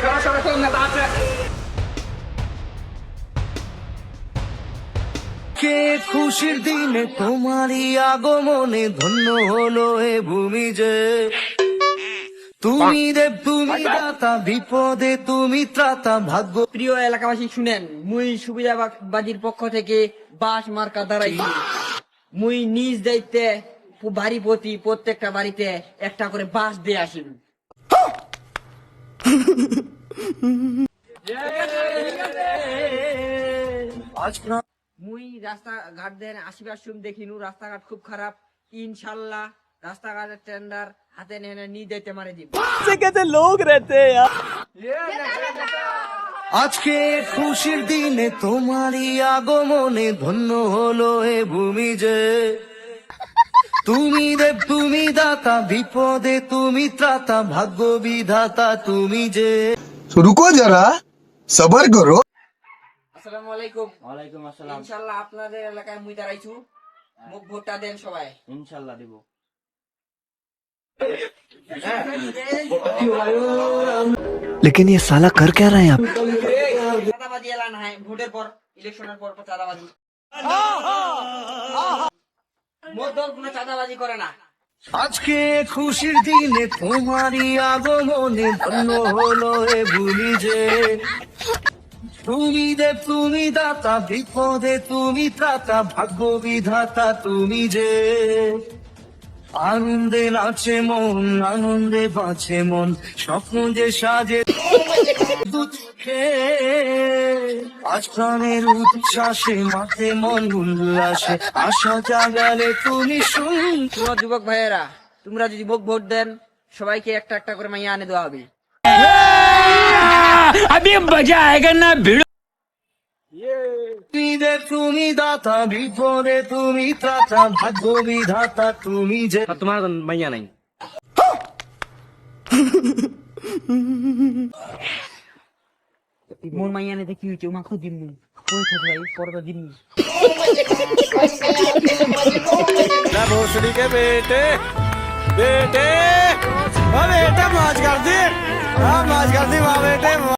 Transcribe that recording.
সরাসরি নেতা আছে কে খুশির দিনে তোমারই আগমনে ধন্য হলো এ ভূমি যে? তুমি দেব, তুমি দাতা, বিপদে তুমি ত্রাতা, ভাগ্য প্রিয় এলাকাবাসী, শুনেন, মুই সুবিধাবাদীর পক্ষ থেকে বাস মার্কা দাঁড়াইছি মুই নিজ দায়িত্বে বাড়ি প্রতি প্রত্যেকটা বাড়িতে একটা করে বাস দিয়ে প্রা- মুই রাস্তা ঘাট দেন আসিবার সুম দেখিনু রাস্তাঘাট খুব খারাপ। ইনশাল্লাহ রাস্তাঘাটের টেন্ডার হাতে নিয়ে নি দিতে মারে দিব আজকে খুশির দিনে তোমারই আগমনে ধন্য হলো এ ভূমি যে তুমি দেব তুমি দাতা বিপদে তুমি ত্রাতা ভাগ্য বিধাতা তুমি যে तो रुको जरा सबर करो আসসালামু আলাইকুম ওয়ালাইকুম আসসালাম ইনশাল্লাহ আপনাদের এলাকায় মুই দাঁড়াইছু মুখ ভোটটা দেন সবাই ইনশাল্লাহ দিব लेकिन ये साला कर क्या रहे हैं आप চাঁদাবাজি এলান হয় ভোটের পর ইলেকশনের পর পর চাঁদাবাজি মোট দল কোনো চাঁদাবাজি করে না। আজকে খুশির দিনে তোমারই আগমনে ধন্য হলো এ ভূমি যে। তুমি দেব তুমি দাতা বিপদে তুমি ত্রাতা ভাগ্য বিধাতা তুমি যে। আনন্দে নাচে মন আনন্দে বাঁচে মন স্বপ্ন যে সাজে দুঃখে আজ প্রাণের উচ্ছ্বাসে মাঠে মন উল্লাসে। আশা জাগালে তুমি শুন তোমরা যুবক ভাইয়েরা তোমরা যদি মুখ ভোট দেন সবাইকে একটা একটা করে মাইয়া আনে দেওয়া হবে। তুমি দে তুমি দাতা বিপদে তুমি ত্রাতা ভাগ্য বিধাতা তুমি যে তোমার মাইয়া নাই। মোর মাইয়া আনে কি হয়েছে মাখো দিমু কই থাক ভাই পরে দিমু भोसड़ी के बेटे बेटे बेटा मौज कर दी हाँ मौज कर दी वाह बेटे